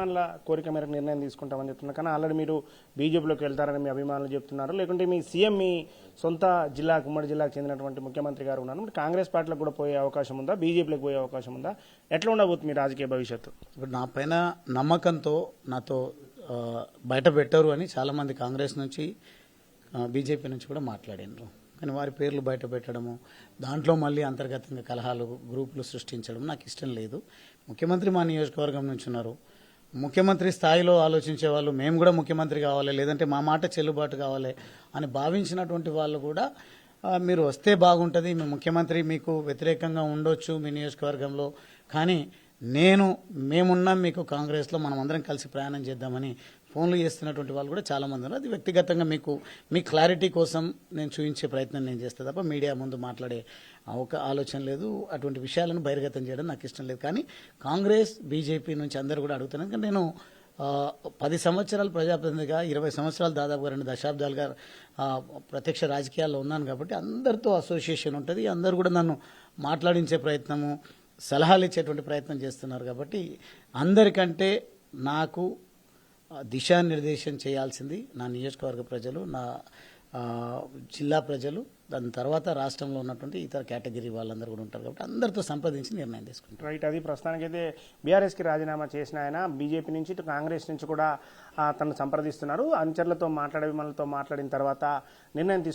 అభిమానుల కోరిక మేరకు నిర్ణయం తీసుకుంటామని చెప్తున్నారు. కానీ ఆల్రెడీ మీరు బీజేపీలోకి వెళ్తారని మీ అభిమానులు చెప్తున్నారు. లేకుంటే మీ సీఎం మీ సొంత జిల్లా ఉమ్మడి జిల్లాకు చెందినటువంటి ముఖ్యమంత్రి గారు ఉన్నారు. మరి కాంగ్రెస్ పార్టీలకు కూడా పోయే అవకాశం ఉందా? బీజేపీలోకి పోయే అవకాశం ఉందా? ఎట్లా ఉండబోతుంది మీ రాజకీయ భవిష్యత్తు? ఇప్పుడు నా పైన నమ్మకంతో నాతో బయట పెట్టరు అని చాలామంది కాంగ్రెస్ నుంచి బీజేపీ నుంచి కూడా మాట్లాడినారు. కానీ వారి పేర్లు బయట పెట్టడము దాంట్లో మళ్ళీ అంతర్గతంగా కలహాలు గ్రూపులు సృష్టించడం నాకు ఇష్టం లేదు. ముఖ్యమంత్రి మా నియోజకవర్గం నుంచి ఉన్నారు. ముఖ్యమంత్రి స్థాయిలో ఆలోచించే వాళ్ళు మేము కూడా ముఖ్యమంత్రి కావాలి లేదంటే మా మాట చెల్లుబాటు కావాలి అని భావించినటువంటి వాళ్ళు కూడా మీరు వస్తే బాగుంటుంది మీ ముఖ్యమంత్రి మీకు వ్యతిరేకంగా ఉండొచ్చు మీ నియోజకవర్గంలో. కానీ నేను మేమున్నాం మీకు కాంగ్రెస్లో మనం అందరం కలిసి ప్రయాణం చేద్దామని ఫోన్లు చేస్తున్నటువంటి వాళ్ళు కూడా చాలామంది ఉన్నారు. అది వ్యక్తిగతంగా మీకు మీ క్లారిటీ కోసం నేను చూపించే ప్రయత్నం నేను చేస్తే తప్ప మీడియా ముందు మాట్లాడే ఒక ఆలోచన లేదు. అటువంటి విషయాలను బహిర్గతం చేయడం నాకు ఇష్టం లేదు. కానీ కాంగ్రెస్ బీజేపీ నుంచి అందరూ కూడా అడుగుతున్నాను ఎందుకంటే నేను పది సంవత్సరాలు ప్రజాప్రతినిధిగా ఇరవై సంవత్సరాలు దాదాపుగా రెండు దశాబ్దాలుగా ప్రత్యక్ష రాజకీయాల్లో ఉన్నాను కాబట్టి అందరితో అసోసియేషన్ ఉంటుంది. అందరూ కూడా నన్ను మాట్లాడించే ప్రయత్నము సలహాలు ఇచ్చేటువంటి ప్రయత్నం చేస్తున్నారు కాబట్టి అందరికంటే నాకు దిశానిర్దేశం చేయాల్సింది నా నియోజకవర్గ ప్రజలు నా జిల్లా ప్రజలు దాని తర్వాత రాష్ట్రంలో ఉన్నటువంటి ఇతర కేటగిరీ వాళ్ళందరూ కూడా ఉంటారు కాబట్టి అందరితో సంప్రదించి నిర్ణయం తీసుకుంటారు రైట్ అది ప్రస్తుతానికైతే బీఆర్ఎస్కి రాజీనామా చేసిన ఆయన బీజేపీ నుంచి ఇటు కాంగ్రెస్ నుంచి కూడా తను సంప్రదిస్తున్నారు. అనుచరులతో మాట్లాడే మనతో మాట్లాడిన తర్వాత నిర్ణయం తీసుకుంటారు